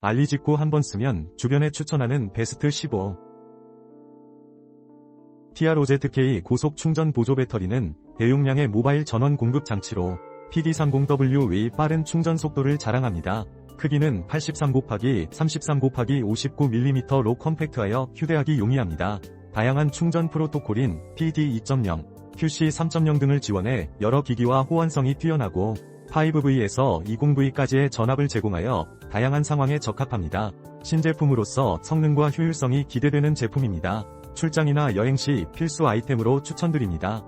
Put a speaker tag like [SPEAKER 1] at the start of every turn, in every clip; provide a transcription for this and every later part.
[SPEAKER 1] 알리 직구 한번 쓰면 주변에 추천하는 베스트 15. TROZK 고속 충전 보조 배터리는 대용량의 모바일 전원 공급 장치로 PD30W의 빠른 충전 속도를 자랑합니다. 크기는 83 곱하기 33 곱하기 59mm로 컴팩트하여 휴대하기 용이합니다. 다양한 충전 프로토콜인 PD 2.0, QC 3.0 등을 지원해 여러 기기와 호환성이 뛰어나고 5V에서 20V까지의 전압을 제공하여 다양한 상황에 적합합니다. 신제품으로서 성능과 효율성이 기대되는 제품입니다. 출장이나 여행 시 필수 아이템으로 추천드립니다.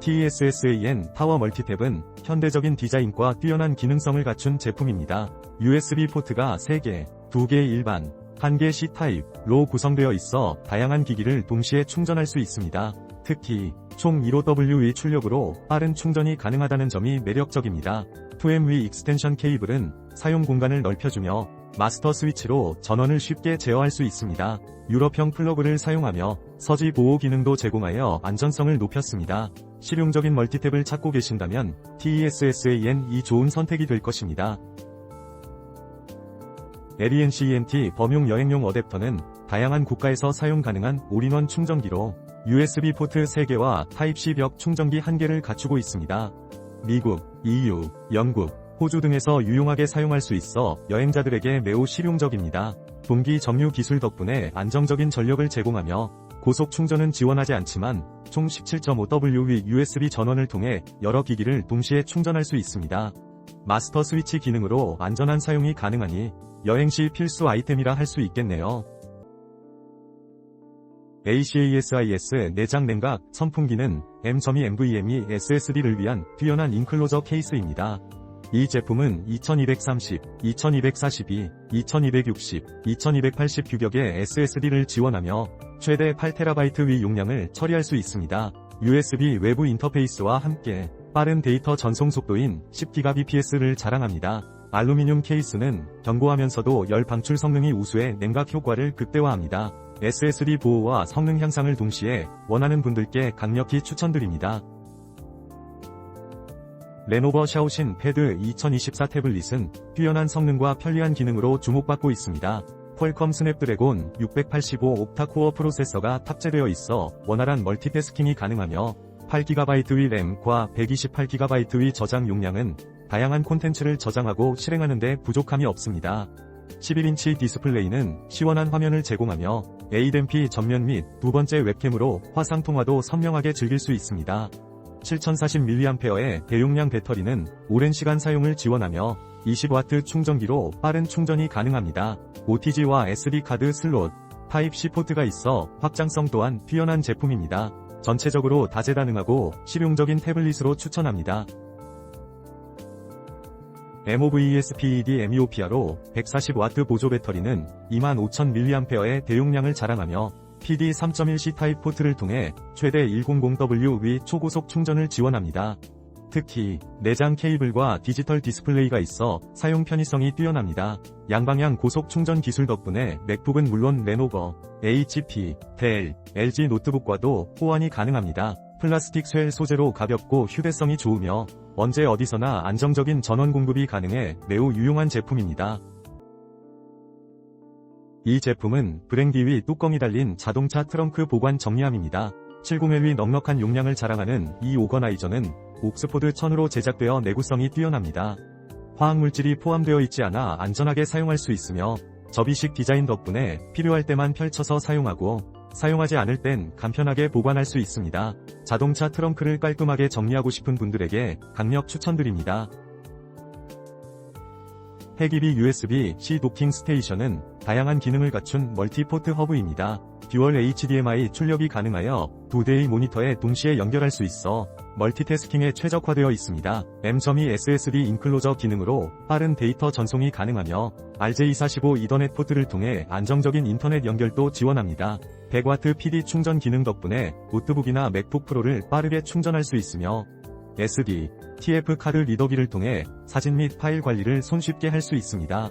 [SPEAKER 1] TESSAN 파워 멀티탭은 현대적인 디자인과 뛰어난 기능성을 갖춘 제품입니다. USB 포트가 3개, 2개 일반, 1개 C타입 로 구성되어 있어 다양한 기기를 동시에 충전할 수 있습니다. 특히 총 15W의 출력으로 빠른 충전이 가능하다는 점이 매력적입니다. 2MV 익스텐션 케이블은 사용 공간을 넓혀주며 마스터 스위치로 전원을 쉽게 제어할 수 있습니다. 유럽형 플러그를 사용하며 서지 보호 기능도 제공하여 안전성을 높였습니다. 실용적인 멀티탭을 찾고 계신다면 TESSAN이 좋은 선택이 될 것입니다. LENCENT 범용 여행용 어댑터는 다양한 국가에서 사용 가능한 올인원 충전기로 USB 포트 3개와 타입C 벽 충전기 1개를 갖추고 있습니다. 미국, EU, 영국, 호주 등에서 유용하게 사용할 수 있어 여행자들에게 매우 실용적입니다. 동기 점유 기술 덕분에 안정적인 전력을 제공하며 고속 충전은 지원하지 않지만 총 17.5W의 USB 전원을 통해 여러 기기를 동시에 충전할 수 있습니다. 마스터 스위치 기능으로 안전한 사용이 가능하니 여행 시 필수 아이템이라 할 수 있겠네요. ACASIS 내장 냉각 선풍기는 M.2 SSD를 위한 뛰어난 인클로저 케이스입니다. 이 제품은 2230, 2242, 2260, 2280 규격의 SSD를 지원하며 최대 8TB 용량을 처리할 수 있습니다. USB 외부 인터페이스와 함께 빠른 데이터 전송 속도인 10GBps를 자랑합니다. 알루미늄 케이스는 견고하면서도 열 방출 성능이 우수해 냉각 효과를 극대화합니다. SSD 보호와 성능 향상을 동시에 원하는 분들께 강력히 추천드립니다. 레노버 샤오신 패드 2024 태블릿은 뛰어난 성능과 편리한 기능으로 주목받고 있습니다. 퀄컴 스냅드래곤 685 옥타코어 프로세서가 탑재되어 있어 원활한 멀티태스킹이 가능하며 8GB의 램과 128GB의 저장 용량은 다양한 콘텐츠를 저장하고 실행하는 데 부족함이 없습니다. 11인치 디스플레이는 시원한 화면을 제공하며 ADMP 전면 및 두 번째 웹캠으로 화상 통화도 선명하게 즐길 수 있습니다. 7040mAh의 대용량 배터리는 오랜 시간 사용을 지원하며 20W 충전기로 빠른 충전이 가능합니다. OTG와 SD카드 슬롯, 타입C 포트가 있어 확장성 또한 뛰어난 제품입니다. 전체적으로 다재다능하고 실용적인 태블릿으로 추천합니다. MOVESPED MEOPR로 140W 보조 배터리는 25000mAh의 대용량을 자랑하며 PD 3.1C 타입 포트를 통해 최대 100W 초고속 충전을 지원합니다. 특히 내장 케이블과 디지털 디스플레이가 있어 사용 편의성이 뛰어납니다. 양방향 고속 충전 기술 덕분에 맥북은 물론 레노버, HP, 델, LG 노트북과도 호환이 가능합니다. 플라스틱 쇠 소재로 가볍고 휴대성이 좋으며 언제 어디서나 안정적인 전원 공급이 가능해 매우 유용한 제품입니다. 이 제품은 브랭디 위 뚜껑이 달린 자동차 트렁크 보관 정리함입니다. 70L의 넉넉한 용량을 자랑하는 이 오거나이저는 옥스포드 천으로 제작되어 내구성이 뛰어납니다. 화학물질이 포함되어 있지 않아 안전하게 사용할 수 있으며 접이식 디자인 덕분에 필요할 때만 펼쳐서 사용하고 사용하지 않을 땐 간편하게 보관할 수 있습니다. 자동차 트렁크를 깔끔하게 정리하고 싶은 분들에게 강력 추천드립니다. 해기비 USB-C 도킹 스테이션은 다양한 기능을 갖춘 멀티포트 허브입니다. 듀얼 HDMI 출력이 가능하여 두 대의 모니터에 동시에 연결할 수 있어 멀티태스킹에 최적화되어 있습니다. M.2 SSD 인클로저 기능으로 빠른 데이터 전송이 가능하며 RJ45 이더넷 포트를 통해 안정적인 인터넷 연결도 지원합니다. 100W PD 충전 기능 덕분에 노트북이나 맥북 프로를 빠르게 충전할 수 있으며 SD, TF 카드 리더기를 통해 사진 및 파일 관리를 손쉽게 할 수 있습니다.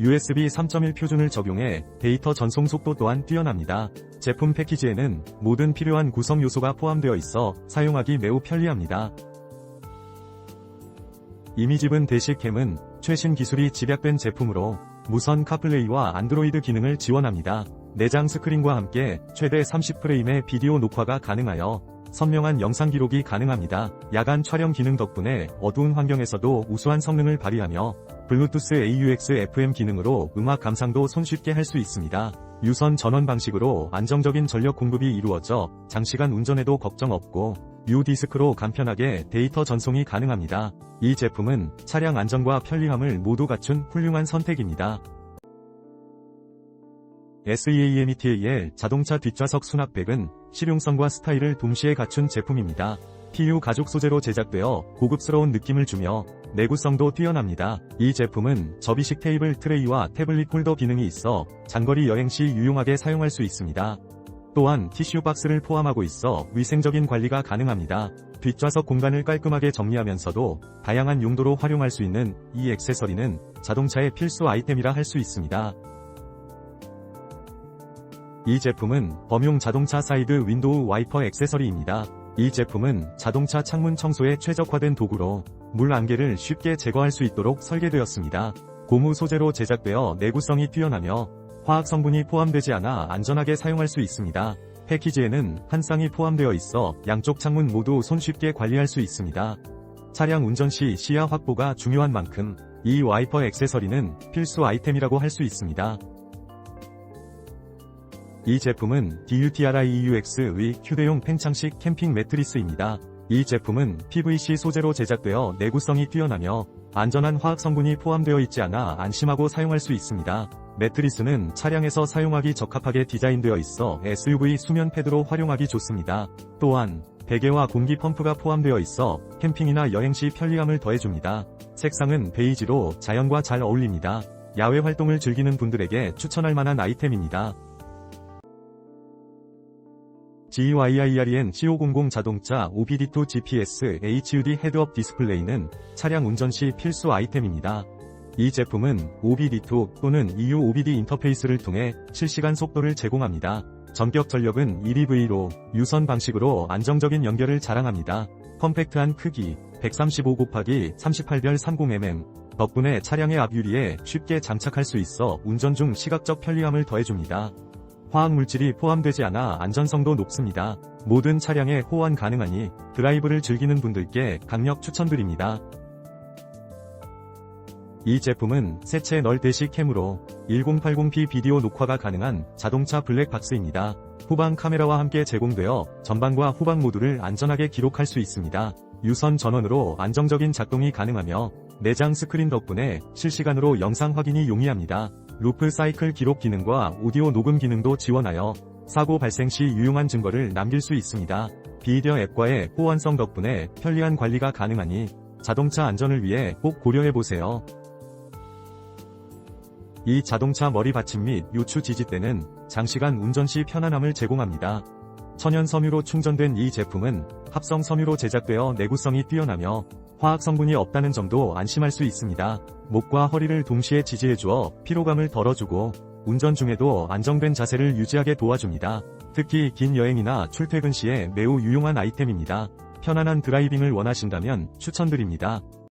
[SPEAKER 1] USB 3.1 표준을 적용해 데이터 전송 속도 또한 뛰어납니다. 제품 패키지에는 모든 필요한 구성 요소가 포함되어 있어 사용하기 매우 편리합니다. 이미지분 대시캠은 최신 기술이 집약된 제품으로 무선 카플레이와 안드로이드 기능을 지원합니다. 내장 스크린과 함께 최대 30프레임의 비디오 녹화가 가능하여 선명한 영상 기록이 가능합니다. 야간 촬영 기능 덕분에 어두운 환경에서도 우수한 성능을 발휘하며 블루투스 AUX FM 기능으로 음악 감상도 손쉽게 할 수 있습니다. 유선 전원 방식으로 안정적인 전력 공급이 이루어져 장시간 운전에도 걱정 없고 U 디스크로 간편하게 데이터 전송이 가능합니다. 이 제품은 차량 안전과 편리함을 모두 갖춘 훌륭한 선택입니다. SEAMETAL 자동차 뒷좌석 수납백은 실용성과 스타일을 동시에 갖춘 제품입니다. PU 가죽 소재로 제작되어 고급스러운 느낌을 주며 내구성도 뛰어납니다. 이 제품은 접이식 테이블 트레이와 태블릿 홀더 기능이 있어 장거리 여행 시 유용하게 사용할 수 있습니다. 또한 티슈 박스를 포함하고 있어 위생적인 관리가 가능합니다. 뒷좌석 공간을 깔끔하게 정리하면서도 다양한 용도로 활용할 수 있는 이 액세서리는 자동차의 필수 아이템이라 할 수 있습니다. 이 제품은 범용 자동차 사이드 윈도우 와이퍼 액세서리입니다. 이 제품은 자동차 창문 청소에 최적화된 도구로 물 안개를 쉽게 제거할 수 있도록 설계되었습니다. 고무 소재로 제작되어 내구성이 뛰어나며 화학 성분이 포함되지 않아 안전하게 사용할 수 있습니다. 패키지에는 한 쌍이 포함되어 있어 양쪽 창문 모두 손쉽게 관리할 수 있습니다. 차량 운전 시 시야 확보가 중요한 만큼 이 와이퍼 액세서리는 필수 아이템이라고 할 수 있습니다. 이 제품은 DUTRIEUX의 휴대용 팽창식 캠핑 매트리스입니다. 이 제품은 PVC 소재로 제작되어 내구성이 뛰어나며 안전한 화학 성분이 포함되어 있지 않아 안심하고 사용할 수 있습니다. 매트리스는 차량에서 사용하기 적합하게 디자인되어 있어 SUV 수면 패드로 활용하기 좋습니다. 또한 베개와 공기 펌프가 포함되어 있어 캠핑이나 여행 시 편리함을 더해줍니다. 색상은 베이지로 자연과 잘 어울립니다. 야외 활동을 즐기는 분들에게 추천할 만한 아이템입니다. GYIREN C500 자동차 OBD2 GPS HUD 헤드업 디스플레이는 차량 운전 시 필수 아이템입니다. 이 제품은 OBD2 또는 EU OBD 인터페이스를 통해 실시간 속도를 제공합니다. 전격 전력은 1EV로 유선 방식으로 안정적인 연결을 자랑합니다. 컴팩트한 크기 135 곱하기 38별 30mm 덕분에 차량의 앞유리에 쉽게 장착할 수 있어 운전 중 시각적 편리함을 더해줍니다. 화학 물질이 포함되지 않아 안전성도 높습니다. 모든 차량에 호환 가능하니 드라이브를 즐기는 분들께 강력 추천드립니다. 이 제품은 세체 널 대시 캠으로 1080p 비디오 녹화가 가능한 자동차 블랙박스입니다. 후방 카메라와 함께 제공되어 전방과 후방 모두를 안전하게 기록할 수 있습니다. 유선 전원으로 안정적인 작동이 가능하며 내장 스크린 덕분에 실시간으로 영상 확인이 용이합니다. 루프 사이클 기록 기능과 오디오 녹음 기능도 지원하여 사고 발생 시 유용한 증거를 남길 수 있습니다. 비디어 앱과의 호환성 덕분에 편리한 관리가 가능하니 자동차 안전을 위해 꼭 고려해보세요. 이 자동차 머리 받침 및 요추 지지대는 장시간 운전 시 편안함을 제공합니다. 천연 섬유로 충전된 이 제품은 합성 섬유로 제작되어 내구성이 뛰어나며 화학 성분이 없다는 점도 안심할 수 있습니다. 목과 허리를 동시에 지지해주어 피로감을 덜어주고 운전 중에도 안정된 자세를 유지하게 도와줍니다. 특히 긴 여행이나 출퇴근 시에 매우 유용한 아이템입니다. 편안한 드라이빙을 원하신다면 추천드립니다.